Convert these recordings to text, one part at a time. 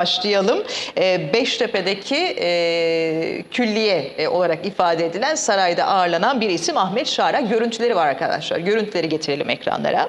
Başlayalım. Ee, Beştepe'deki e, külliye e, olarak ifade edilen sarayda ağırlanan bir isim Ahmet Şara. Görüntüleri var arkadaşlar. Görüntüleri getirelim ekranlara.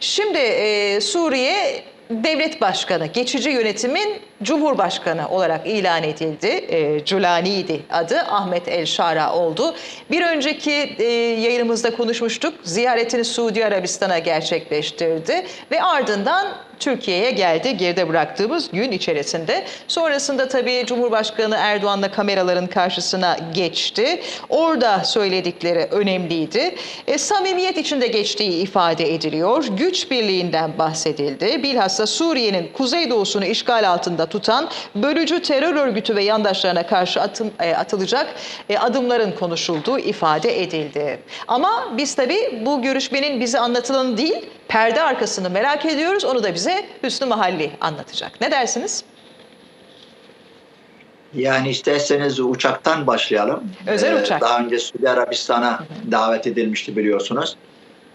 Şimdi e, Suriye devlet başkanı, geçici yönetimin cumhurbaşkanı olarak ilan edildi. E, Culani'ydi adı. Ahmet El Şara oldu. Bir önceki e, yayınımızda konuşmuştuk. Ziyaretini Suudi Arabistan'a gerçekleştirdi ve ardından Türkiye'ye geldi geride bıraktığımız gün içerisinde. Sonrasında tabii Cumhurbaşkanı Erdoğan'la kameraların karşısına geçti. Orada söyledikleri önemliydi. E, samimiyet içinde geçtiği ifade ediliyor. Güç birliğinden bahsedildi. Bilhassa Suriye'nin kuzeydoğusunu işgal altında tutan bölücü terör örgütü ve yandaşlarına karşı atım, e, atılacak e, adımların konuşulduğu ifade edildi. Ama biz tabii bu görüşmenin bize anlatılanı değil, perde arkasını merak ediyoruz. Onu da bize Hüsnü Mahalli anlatacak. Ne dersiniz? Yani isterseniz uçaktan başlayalım. Özel Ee, uçak. Daha önce Suudi Arabistan'a davet edilmişti biliyorsunuz.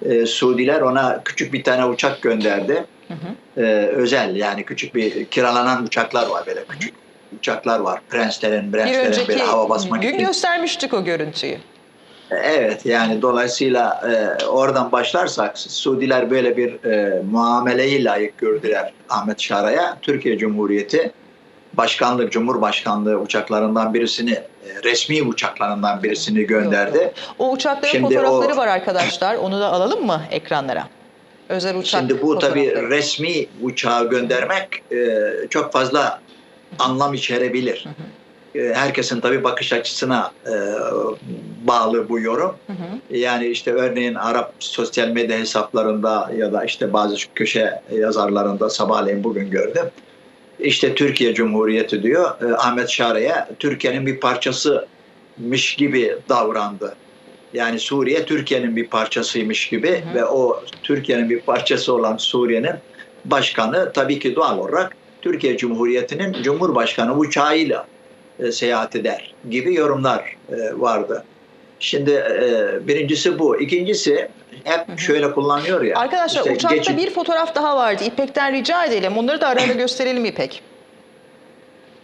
Ee, Suudiler ona küçük bir tane uçak gönderdi. Ee, özel yani küçük bir kiralanan uçaklar var böyle küçük uçaklar var. Prenslerin, prenslerin böyle hava basmak gün için. göstermiştik o görüntüyü. Evet yani dolayısıyla e, oradan başlarsak Suudiler böyle bir e, muameleyi layık gördüler Ahmet Şara'ya. Türkiye Cumhuriyeti Başkanlık, Cumhurbaşkanlığı uçaklarından birisini, e, resmi uçaklarından birisini gönderdi. O uçakların Şimdi fotoğrafları o- var arkadaşlar. Onu da alalım mı ekranlara? Özel uçak Şimdi bu tabii resmi uçağı göndermek e, çok fazla anlam içerebilir. E, herkesin tabii bakış açısına e, bağlı bu yorum. Hı hı. Yani işte örneğin Arap sosyal medya hesaplarında ya da işte bazı köşe yazarlarında sabahleyin bugün gördüm. İşte Türkiye Cumhuriyeti diyor e, Ahmet Şara'ya Türkiye'nin bir parçasıymış gibi davrandı. Yani Suriye Türkiye'nin bir parçasıymış gibi Hı hı. ve o Türkiye'nin bir parçası olan Suriye'nin başkanı tabii ki doğal olarak Türkiye Cumhuriyeti'nin Cumhurbaşkanı uçağıyla e, seyahat eder gibi yorumlar e, vardı. Şimdi e, birincisi bu. İkincisi hep Hı hı. şöyle kullanılıyor ya. Arkadaşlar işte uçakta geçit- bir fotoğraf daha vardı. İpek'ten rica edelim. Onları da arada gösterelim İpek.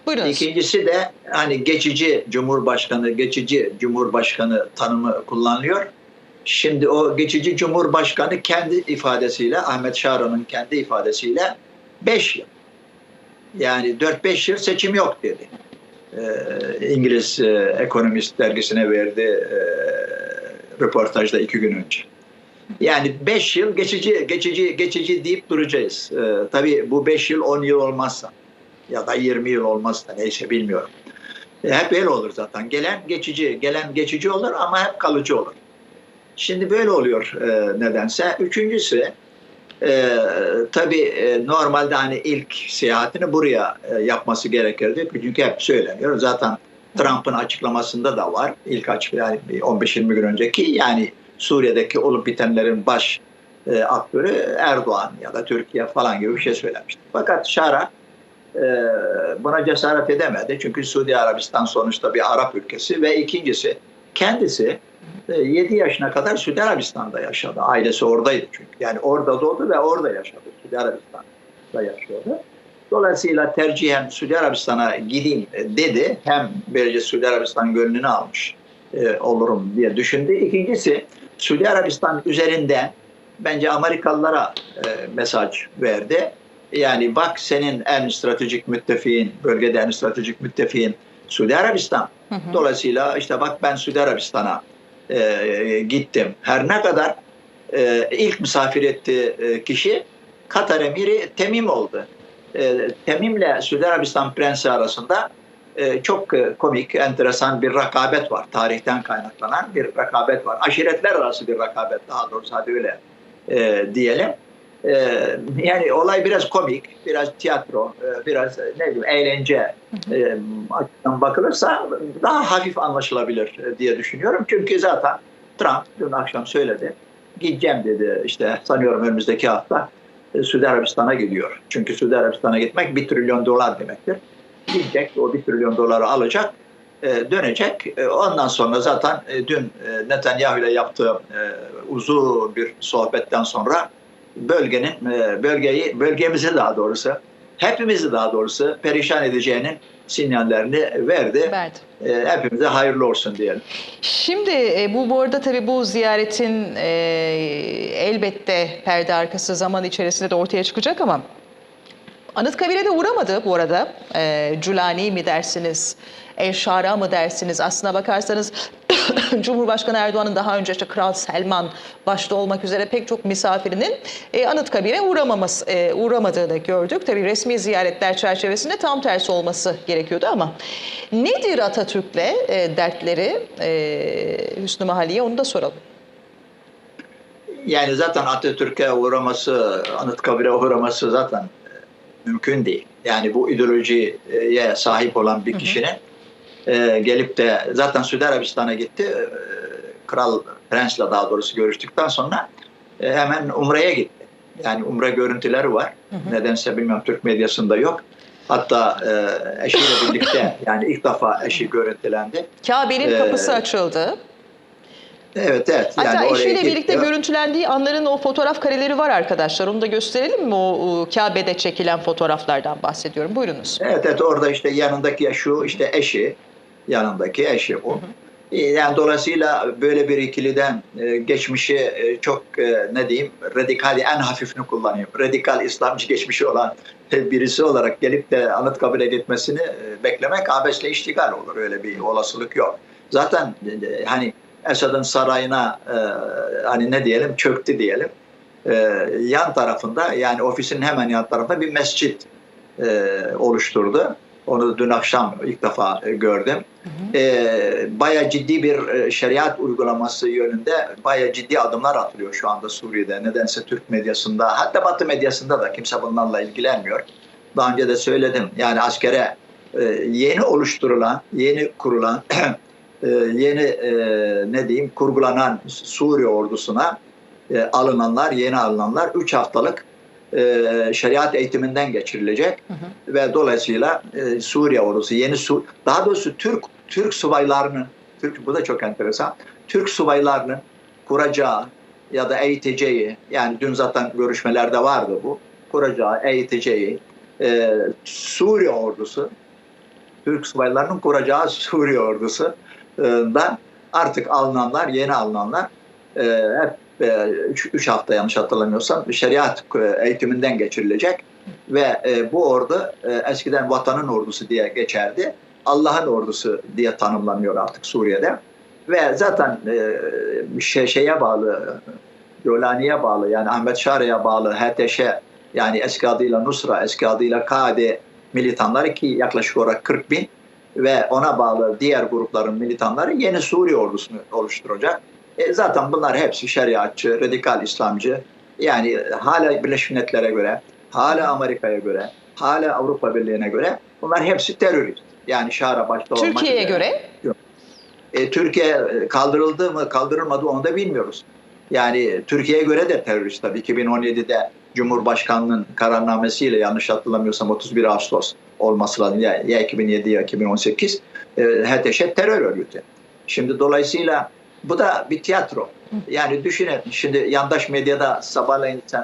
Buyurunuz. İkincisi de hani geçici cumhurbaşkanı, geçici cumhurbaşkanı tanımı kullanılıyor. Şimdi o geçici cumhurbaşkanı kendi ifadesiyle, Ahmet Şara'nın kendi ifadesiyle 5 yıl. Yani 4-5 yıl seçim yok dedi. Ee, İngiliz e, Ekonomist dergisine verdi e, röportajda iki gün önce. Yani 5 yıl geçici geçici geçici deyip duracağız. Ee, tabii bu 5 yıl 10 yıl olmazsa ya da 20 yıl olmazsa neyse bilmiyorum. E, hep öyle olur zaten. Gelen geçici, gelen geçici olur ama hep kalıcı olur. Şimdi böyle oluyor e, nedense. Üçüncüsü e, tabii e, normalde hani ilk seyahatini buraya e, yapması gerekirdi. Çünkü hep söyleniyor. Zaten Trump'ın açıklamasında da var. İlk açık yani bir 15-20 gün önceki yani Suriye'deki olup bitenlerin baş e, aktörü Erdoğan ya da Türkiye falan gibi bir şey söylemişti. Fakat Şara buna cesaret edemedi. Çünkü Suudi Arabistan sonuçta bir Arap ülkesi ve ikincisi kendisi 7 yaşına kadar Suudi Arabistan'da yaşadı. Ailesi oradaydı çünkü. Yani orada doğdu ve orada yaşadı. Suudi Arabistan'da yaşıyordu. Dolayısıyla tercihen Suudi Arabistan'a gideyim dedi. Hem böylece Suudi Arabistan gönlünü almış e, olurum diye düşündü. İkincisi Suudi Arabistan üzerinden bence Amerikalılara e, mesaj verdi. Yani bak senin en stratejik müttefiğin, bölgede en stratejik müttefiğin Suudi Arabistan. Hı hı. Dolayısıyla işte bak ben Suudi Arabistan'a e, gittim. Her ne kadar e, ilk misafir ettiği e, kişi Katar emiri Temim oldu. E, Temim'le Suudi Arabistan prensi arasında e, çok e, komik, enteresan bir rekabet var. Tarihten kaynaklanan bir rekabet var. Aşiretler arası bir rekabet daha doğrusu hadi öyle e, diyelim. E, yani olay biraz komik, biraz tiyatro, e, biraz e, ne bileyim eğlence e, açıdan bakılırsa daha hafif anlaşılabilir e, diye düşünüyorum. Çünkü zaten Trump dün akşam söyledi. Gideceğim dedi işte sanıyorum önümüzdeki hafta e, Suudi Arabistan'a gidiyor. Çünkü Suudi Arabistan'a gitmek bir trilyon dolar demektir. Gidecek o bir trilyon doları alacak e, dönecek. Ondan sonra zaten dün Netanyahu ile yaptığı uzun bir sohbetten sonra bölgenin e, bölgeyi bölgemize daha doğrusu hepimizi daha doğrusu perişan edeceğinin sinyallerini verdi. Verdi. E, hepimize hayırlı olsun diyelim. Şimdi e, bu bu arada tabii bu ziyaretin e, elbette perde arkası zaman içerisinde de ortaya çıkacak ama Anıtkabir'e de uğramadı bu arada. E, Culani mi dersiniz, El Şara mı dersiniz? Aslına bakarsanız Cumhurbaşkanı Erdoğan'ın daha önce işte Kral Selman başta olmak üzere pek çok misafirinin e, Anıtkabir'e uğramaması, e, uğramadığını gördük. Tabii resmi ziyaretler çerçevesinde tam tersi olması gerekiyordu ama nedir Atatürk'le e, dertleri e, Hüsnü Mahalliye onu da soralım. Yani zaten Atatürk'e uğraması, Anıtkabir'e uğraması zaten mümkün değil. Yani bu ideolojiye sahip olan bir kişinin e, gelip de zaten Suudi Arabistan'a gitti. E, Kral Prens'le daha doğrusu görüştükten sonra e, hemen Umre'ye gitti. Yani Umre görüntüleri var. Nedense bilmiyorum Türk medyasında yok. Hatta e, eşiyle birlikte yani ilk defa eşi görüntülendi. Kabe'nin Ee, kapısı açıldı. Evet evet. Hatta yani oraya eşiyle gitti. birlikte görüntülendiği anların o fotoğraf kareleri var arkadaşlar. Onu da gösterelim mi? O, o Kabe'de çekilen fotoğraflardan bahsediyorum. Buyurunuz. Evet evet orada işte yanındaki şu işte eşi yanındaki eşi bu. Yani dolayısıyla böyle bir ikiliden e, geçmişi e, çok e, ne diyeyim radikal en hafifini kullanayım. Radikal İslamcı geçmişi olan birisi olarak gelip de Anıtkabir'e gitmesini e, beklemek abesle iştigal olur. Öyle bir olasılık yok. Zaten e, hani Esad'ın sarayına e, hani ne diyelim çöktü diyelim. E, yan tarafında yani ofisin hemen yan tarafında bir mescit e, oluşturdu. Onu dün akşam ilk defa e, gördüm. E, bayağı ciddi bir e, şeriat uygulaması yönünde bayağı ciddi adımlar atılıyor şu anda Suriye'de. Nedense Türk medyasında hatta Batı medyasında da kimse bunlarla ilgilenmiyor. Daha önce de söyledim. Yani askere e, yeni oluşturulan, yeni kurulan, e, yeni e, ne diyeyim kurgulanan Suriye ordusuna e, alınanlar, yeni alınanlar 3 haftalık e, şeriat eğitiminden geçirilecek ve dolayısıyla e, Suriye ordusu yeni Su daha doğrusu Türk Türk subaylarının Türk bu da çok enteresan. Türk subaylarının kuracağı ya da eğiteceği yani dün zaten görüşmelerde vardı bu. Kuracağı, eğiteceği e, Suriye ordusu Türk subaylarının kuracağı Suriye ordusundan artık alınanlar, yeni alınanlar e, hep 3 hafta yanlış hatırlamıyorsam şeriat e, eğitiminden geçirilecek ve e, bu ordu e, eskiden vatanın ordusu diye geçerdi. Allah'ın ordusu diye tanımlanıyor artık Suriye'de. Ve zaten e, şey, şeye bağlı, Yolani'ye bağlı yani Ahmet Şara'ya bağlı HTŞ yani eski adıyla Nusra, eski adıyla KD militanları ki yaklaşık olarak 40 bin ve ona bağlı diğer grupların militanları yeni Suriye ordusunu oluşturacak. E, zaten bunlar hepsi şeriatçı, radikal İslamcı. Yani hala Birleşmiş Milletler'e göre, hala Amerika'ya göre, hala Avrupa Birliği'ne göre bunlar hepsi terörist. Yani Şara başta olmak Türkiye'ye göre E, Türkiye kaldırıldı mı kaldırılmadı onu da bilmiyoruz. Yani Türkiye'ye göre de terörist tabii 2017'de Cumhurbaşkanlığının kararnamesiyle yanlış hatırlamıyorsam 31 Ağustos olması lazım ya, ya 2007 ya 2018 e, HTŞ terör örgütü. Şimdi dolayısıyla bu da bir tiyatro. Yani düşünün şimdi yandaş medyada sabahleyin sen